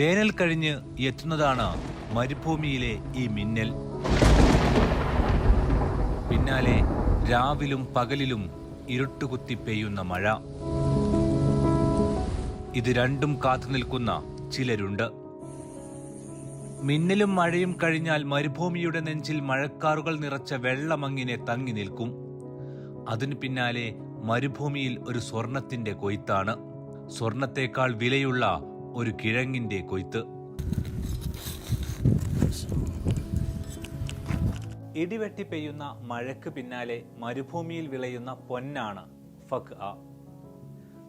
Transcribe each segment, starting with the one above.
വേനൽ കഴിഞ്ഞ് എത്തുന്നതാണ് മരുഭൂമിയിലെ ഈ മിന്നൽ. പിന്നാലെ രാവിലും പകലിലും ഇരുട്ടുകുത്തി പെയ്യുന്ന മഴ. ഇത് രണ്ടും കാത്തു നിൽക്കുന്ന ചിലരുണ്ട്. മിന്നലും മഴയും കഴിഞ്ഞാൽ മരുഭൂമിയുടെ നെഞ്ചിൽ മഴക്കാറുകൾ നിറച്ച വെള്ളമങ്ങിനെ തങ്ങി നിൽക്കും. അതിനു പിന്നാലെ മരുഭൂമിയിൽ ഒരു സ്വർണത്തിന്റെ കൊയ്ത്താണ്. സ്വർണത്തേക്കാൾ വിലയുള്ള ഒരു കിഴങ്ങിന്റെ കൊയ്ത്ത്. ഇടിവെട്ടി പെയ്യുന്ന മഴയ്ക്ക് പിന്നാലെ മരുഭൂമിയിൽ വിളയുന്ന പൊന്നാണ് ഫക് ആ.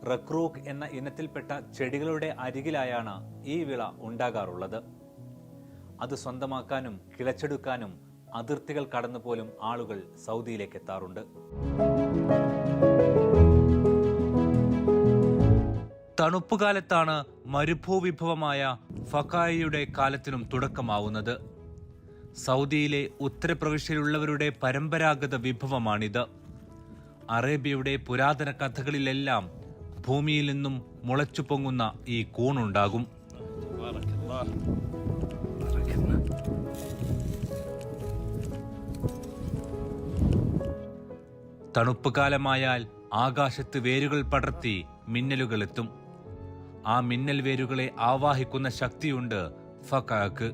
റക്രൂക്ക് എന്ന ഇനത്തിൽപ്പെട്ട ചെടികളുടെ അരികിലായാണ് ഈ വിള ഉണ്ടാകാറുള്ളത്. അത് സ്വന്തമാക്കാനും കിളച്ചെടുക്കാനും അതിർത്തികൾ കടന്നുപോലും ആളുകൾ സൗദിയിലേക്ക് എത്താറുണ്ട് തണുപ്പ് കാലത്താണ് മരുഭൂവിഭവമായ ഫക്കായയുടെ കാലത്തിനും തുടക്കമാവുന്നത്. സൗദിയിലെ ഉത്തരപ്രവിശ്യയിലുള്ളവരുടെ പരമ്പരാഗത വിഭവമാണിത്. അറേബ്യയുടെ പുരാതന കഥകളിലെല്ലാം ഭൂമിയിൽ നിന്നും മുളച്ചു പൊങ്ങുന്ന ഈ കൂണുണ്ടാകും. തണുപ്പ് കാലമായാൽ ആകാശത്ത് വേരുകൾ പടർത്തി മിന്നലുകൾ എത്തും ആ മിന്നൽ വേരുകളെ ആവാഹിക്കുന്ന ശക്തിയുണ്ട് ഫക്കാക്ക്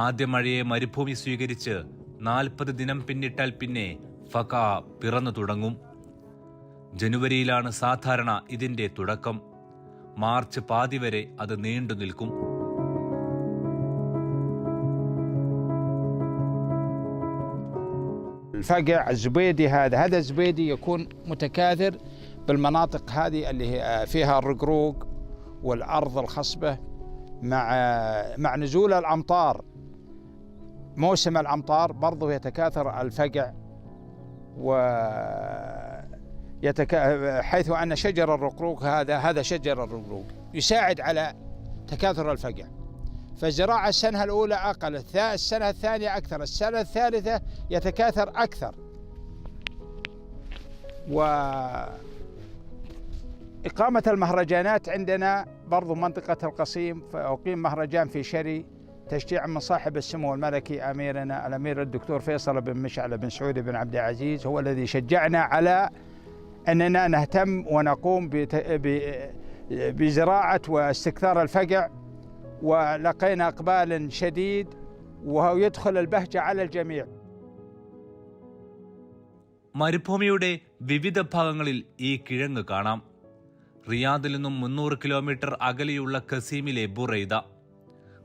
ആദ്യ മഴയെ മരുഭൂമി സ്വീകരിച്ച് നാൽപ്പത് ദിനം പിന്നിട്ടാൽ പിന്നെ ഫക പിറന്നു തുടങ്ങും ജനുവരിയിലാണ് സാധാരണ ഇതിന്റെ തുടക്കം മാർച്ച് പാതി വരെ അത് നീണ്ടു നിൽക്കും الفقع الزبيدي هذا هذا الزبيدي يكون متكاثر بالمناطق هذه اللي هي فيها الرقروق والأرض الخصبة مع مع نزول الأمطار. موسم الأمطار برضه يتكاثر الفقع و يتكا... حيث أن شجر الرقروق هذا هذا شجر الرقروق يساعد على تكاثر الفقع. فالزراعة السنة الأولى أقل الثا- السنة الثانية أكثر السنة الثالثة يتكاثر أكثر. و إقامة المهرجانات عندنا برضو منطقة القصيم فأقيم مهرجان في شري تشجيعا من صاحب السمو الملكي أميرنا الأمير الدكتور فيصل بن مشعل بن سعود بن عبد العزيز هو الذي شجعنا على أننا نهتم ونقوم بت... ب... بزراعة واستكثار الفقع ولقينا اقبال شديد وهو يدخل البهجه على الجميع മരുഭൂമിയുടെ വിവിധ ഭാഗങ്ങളിൽ ഈ കിഴങ്ങ് കാണാം റിയാദിൽ നിന്നും മുന്നൂറ് കിലോമീറ്റർ അകലെയുള്ള കസീമിലെ ബുറൈദ.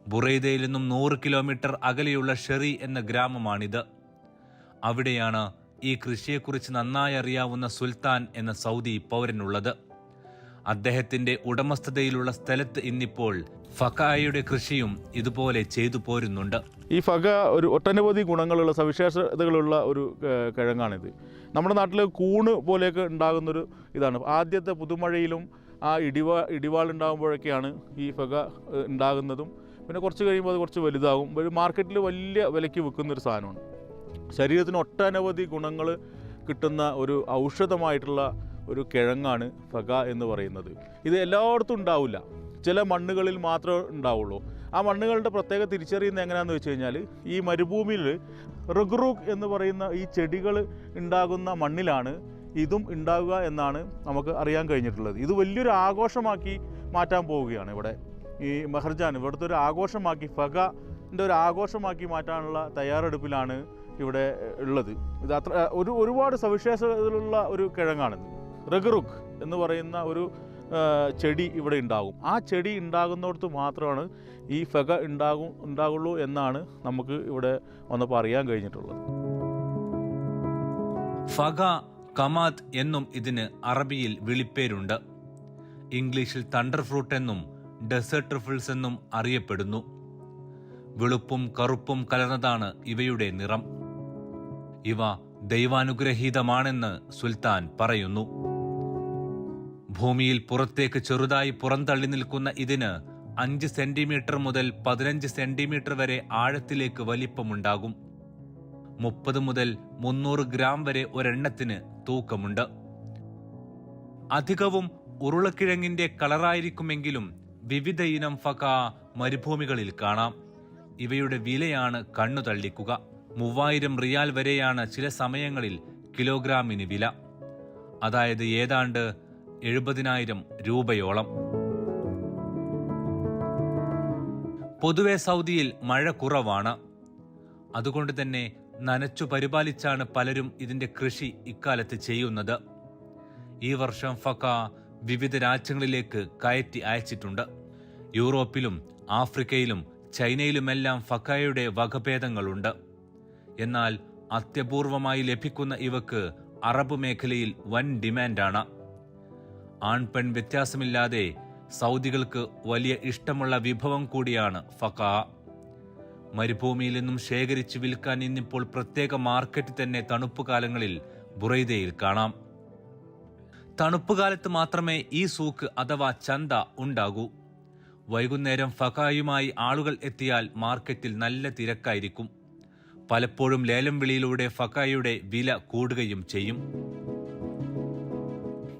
ബുറൈദയിൽ നിന്നും നൂറ് കിലോമീറ്റർ അകലെയുള്ള ഷെറി എന്ന ഗ്രാമമാണിത്. അവിടെയാണ് ഈ കൃഷിയെക്കുറിച്ച് നന്നായി അറിയാവുന്ന സുൽത്താൻ എന്ന സൗദി പൗരനുള്ളത്. അദ്ദേഹത്തിന്റെ ഉടമസ്ഥതയിലുള്ള സ്ഥലത്ത് ഇന്നിപ്പോൾ ഫക്കായയുടെ കൃഷിയും ഇതുപോലെ ചെയ്തു പോരുന്നുണ്ട്. ഈ ഫക ഒരു ഒട്ടനവധി ഗുണങ്ങളുള്ള സവിശേഷതകളുള്ള ഒരു കിഴങ്ങാണിത്. നമ്മുടെ നാട്ടിൽ കൂണ് പോലെയൊക്കെ ഉണ്ടാകുന്നൊരു ഇതാണ്. ആദ്യത്തെ പുതുമഴയിലും ആ ഇടിവാ ഇടിവാൾ ഉണ്ടാകുമ്പോഴൊക്കെയാണ് ഈ ഫക ഉണ്ടാകുന്നതും. പിന്നെ കുറച്ച് കഴിയുമ്പോൾ അത് കുറച്ച് വലുതാകും ഒരു മാർക്കറ്റിൽ വലിയ വിലയ്ക്ക് വിൽക്കുന്നൊരു സാധനമാണ്. ശരീരത്തിന് ഒട്ടനവധി ഗുണങ്ങൾ കിട്ടുന്ന ഒരു ഔഷധമായിട്ടുള്ള ഒരു കിഴങ്ങാണ് ഫക എന്ന് പറയുന്നത്. ഇത് എല്ലായിടത്തും ഉണ്ടാവില്ല. ചില മണ്ണുകളിൽ മാത്രമേ ഉണ്ടാവുള്ളൂ. ആ മണ്ണുകളുടെ പ്രത്യേക തിരിച്ചറിയുന്നത് എങ്ങനെയാണെന്ന് വെച്ച് കഴിഞ്ഞാൽ ഈ മരുഭൂമിയിൽ റഗ്റൂക്ക് എന്ന് പറയുന്ന ഈ ചെടികൾ ഉണ്ടാകുന്ന മണ്ണിലാണ് ഇതും ഉണ്ടാവുക എന്നാണ് നമുക്ക് അറിയാൻ കഴിഞ്ഞിട്ടുള്ളത്. ഇത് വലിയൊരു ആഘോഷമാക്കി മാറ്റാൻ പോവുകയാണ് ഇവിടെ. ഈ മെഹർജാൻ ഇവിടുത്തെ ഒരു ആഘോഷമാക്കി ഫഗന്റെ ഒരു ആഘോഷമാക്കി മാറ്റാനുള്ള തയ്യാറെടുപ്പിലാണ് ഇവിടെ ഉള്ളത്. ഇത് അത്ര ഒരു ഒരുപാട് സവിശേഷതകളുള്ള ഒരു കിഴങ്ങാണിത്. റഗറുക്ക് എന്ന് പറയുന്ന ഒരു ചെടി ഇവിടെ ഉണ്ടാകും. ആ ചെടി ഉണ്ടാകുന്നിടത്ത് മാത്രമാണ് ഈ ഫഗ ഉണ്ടാകും ഉണ്ടാകുള്ളൂ എന്നാണ് നമുക്ക് ഇവിടെ വന്നപ്പോൾ അറിയാൻ കഴിഞ്ഞിട്ടുള്ളത്. ഫഗ കമാത് എന്നും ഇതിന് അറബിയിൽ വിളിപ്പേരുണ്ട്. ഇംഗ്ലീഷിൽ തണ്ടർ ഫ്രൂട്ട് എന്നും ഡെസേർട്ട് ട്രിഫിൾസ് എന്നും അറിയപ്പെടുന്നു. വെളുപ്പും കറുപ്പും കലർന്നതാണ് ഇവയുടെ നിറം. ഇവ ദൈവാനുഗ്രഹീതമാണെന്ന് സുൽത്താൻ പറയുന്നു. ഭൂമിയിൽ പുറത്തേക്ക് ചെറുതായി പുറന്തള്ളി നിൽക്കുന്ന ഇതിന് അഞ്ച് സെന്റിമീറ്റർ മുതൽ പതിനഞ്ച് സെന്റിമീറ്റർ വരെ ആഴത്തിലേക്ക് വലിപ്പമുണ്ടാകും. മുപ്പത് മുതൽ മുന്നൂറ് ഗ്രാം വരെ ഒരെണ്ണത്തിന് തൂക്കമുണ്ട്. അധികവും ഉരുളക്കിഴങ്ങിന്റെ കളറായിരിക്കുമെങ്കിലും വിവിധ ഇനം ഫക മരുഭൂമികളിൽ കാണാം. ഇവയുടെ വിലയാണ് കണ്ണു തള്ളിക്കുക. മൂവായിരം റിയാൽ വരെയാണ് ചില സമയങ്ങളിൽ കിലോഗ്രാമിന് വില. അതായത് ഏതാണ്ട് എഴുപതിനായിരം രൂപയോളം. പൊതുവെ സൗദിയിൽ മഴ കുറവാണ്. അതുകൊണ്ട് തന്നെ നനച്ചു പരിപാലിച്ചാണ് പലരും ഇതിന്റെ കൃഷി ഇക്കാലത്ത് ചെയ്യുന്നത്. ഈ വർഷം ഫക്ക വിവിധ രാജ്യങ്ങളിലേക്ക് കയറ്റി അയച്ചിട്ടുണ്ട്. യൂറോപ്പിലും ആഫ്രിക്കയിലും ചൈനയിലുമെല്ലാം ഫക്കയുടെ വകഭേദങ്ങളുണ്ട്. എന്നാൽ അത്യപൂർവമായി ലഭിക്കുന്ന ഇവക്ക് അറബ് മേഖലയിൽ വൻ ഡിമാൻഡാണ്. ആൺപെൺ വ്യത്യാസമില്ലാതെ സൗദികൾക്ക് വലിയ ഇഷ്ടമുള്ള വിഭവം കൂടിയാണ് ഫക മരുഭൂമിയിൽ നിന്നും ശേഖരിച്ച് വിൽക്കാൻ ഇന്നിപ്പോൾ പ്രത്യേക മാർക്കറ്റ് തന്നെ തണുപ്പ് കാലങ്ങളിൽ ബുറൈദയിൽ കാണാം. തണുപ്പ് കാലത്ത് മാത്രമേ ഈ സൂക്ക് അഥവാ ചന്ത ഉണ്ടാകൂ. വൈകുന്നേരം ഫകായുമായി ആളുകൾ എത്തിയാൽ മാർക്കറ്റിൽ നല്ല തിരക്കായിരിക്കും. പലപ്പോഴും ലേലം വിളിയിലൂടെ ഫക്കായുടെ വില കൂടുകയും ചെയ്യും.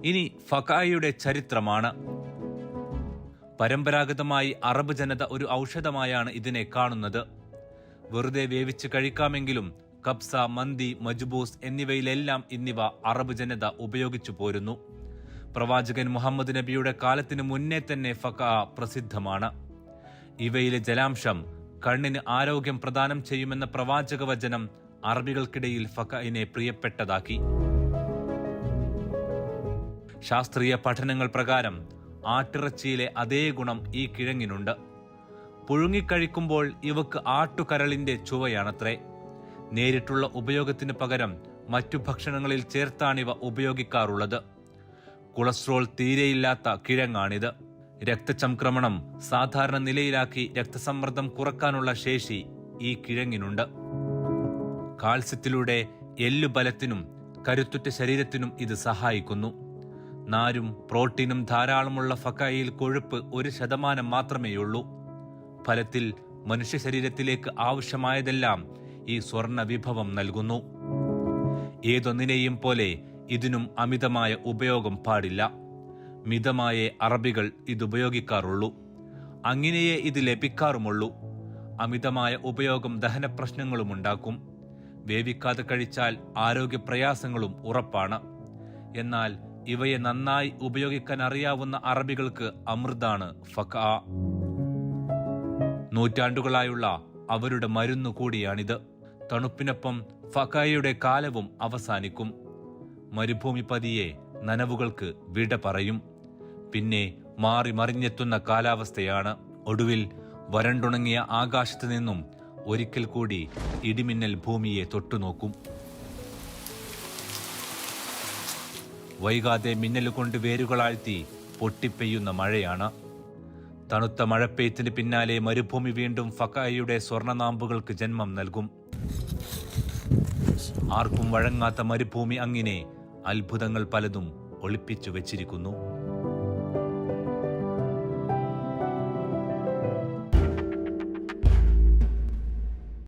ഇനി ഫക്കായുടെ ചരിത്രമാണ്. പരമ്പരാഗതമായി അറബ് ജനത ഒരു ഔഷധമായാണ് ഇതിനെ കാണുന്നത്. വെറുതെ വേവിച്ച് കഴിക്കാമെങ്കിലും കബ്സ മന്തി മജ്ബൂസ് എന്നിവയിലെല്ലാം എന്നിവ അറബ് ജനത ഉപയോഗിച്ചു പോരുന്നു. പ്രവാചകൻ മുഹമ്മദ് നബിയുടെ കാലത്തിന് മുന്നേ തന്നെ ഫക പ്രസിദ്ധമാണ്. ഇവയിലെ ജലാംശം കണ്ണിന് ആരോഗ്യം പ്രദാനം ചെയ്യുമെന്ന പ്രവാചക വചനം അറബികൾക്കിടയിൽ ഫക്കയിനെ പ്രിയപ്പെട്ടതാക്കി. ശാസ്ത്രീയ പഠനങ്ങൾ പ്രകാരം ആട്ടിറച്ചിയിലെ അതേ ഗുണം ഈ കിഴങ്ങിനുണ്ട്. പുഴുങ്ങിക്കഴിക്കുമ്പോൾ ഇവക്ക് ആട്ടുകരളിന്റെ ചുവയാണത്രേ. നേരിട്ടുള്ള ഉപയോഗത്തിന് പകരം മറ്റു ഭക്ഷണങ്ങളിൽ ചേർത്താണിവ ഉപയോഗിക്കാറുള്ളത്. കൊളസ്ട്രോൾ തീരെയില്ലാത്ത കിഴങ്ങാണിത്. രക്തചംക്രമണം സാധാരണ നിലയിലാക്കി രക്തസമ്മർദ്ദം കുറക്കാനുള്ള ശേഷി ഈ കിഴങ്ങിനുണ്ട്. കാൽസ്യത്തിലൂടെ എല്ലുബലത്തിനും കരുത്തുറ്റ ശരീരത്തിനും ഇത് സഹായിക്കുന്നു. നാരും പ്രോട്ടീനും ധാരാളമുള്ള ഫക്കായിൽ കൊഴുപ്പ് ഒരു ശതമാനം മാത്രമേയുള്ളൂ. ഫലത്തിൽ മനുഷ്യ ശരീരത്തിലേക്ക് ആവശ്യമായതെല്ലാം ഈ സ്വർണ വിഭവം നൽകുന്നു. ഏതൊന്നിനെയും പോലെ ഇതിനും അമിതമായ ഉപയോഗം പാടില്ല. മിതമായ അറബികൾ ഇതുപയോഗിക്കാറുള്ളൂ അങ്ങനെയേ ഇത് ലഭിക്കാറുമുള്ളൂ. അമിതമായ ഉപയോഗം ദഹന പ്രശ്നങ്ങളും ഉണ്ടാക്കും. വേവിക്കാതെ കഴിച്ചാൽ ആരോഗ്യ പ്രയാസങ്ങളും ഉറപ്പാണ്. എന്നാൽ ഇവയെ നന്നായി ഉപയോഗിക്കാൻ അറിയാവുന്ന അറബികൾക്ക് അമൃതാണ് ഫക നൂറ്റാണ്ടുകളായുള്ള അവരുടെ മരുന്നു കൂടിയാണിത്. തണുപ്പിനൊപ്പം ഫക്കായയുടെ കാലവും അവസാനിക്കും. മരുഭൂമി പതിയെ നനവുകൾക്ക് വിട പറയും. പിന്നെ മാറി മറിഞ്ഞെത്തുന്ന കാലാവസ്ഥയാണ്. ഒടുവിൽ വരണ്ടുണങ്ങിയ ആകാശത്ത് നിന്നും ഒരിക്കൽ കൂടി ഇടിമിന്നൽ ഭൂമിയെ തൊട്ടുനോക്കും. വൈകാതെ മിന്നലുകൊണ്ട് വേരുകളാഴ്ത്തി പൊട്ടിപ്പെയ്യുന്ന മഴയാണ്. തണുത്ത മഴപ്പെയ്ത്തിന് പിന്നാലെ മരുഭൂമി വീണ്ടും ഫക്കായിയുടെ സ്വർണനാമ്പുകൾക്ക് ജന്മം നൽകും. ആർക്കും വഴങ്ങാത്ത മരുഭൂമി അങ്ങിനെ അത്ഭുതങ്ങൾ പലതും ഒളിപ്പിച്ചു വെച്ചിരിക്കുന്നു.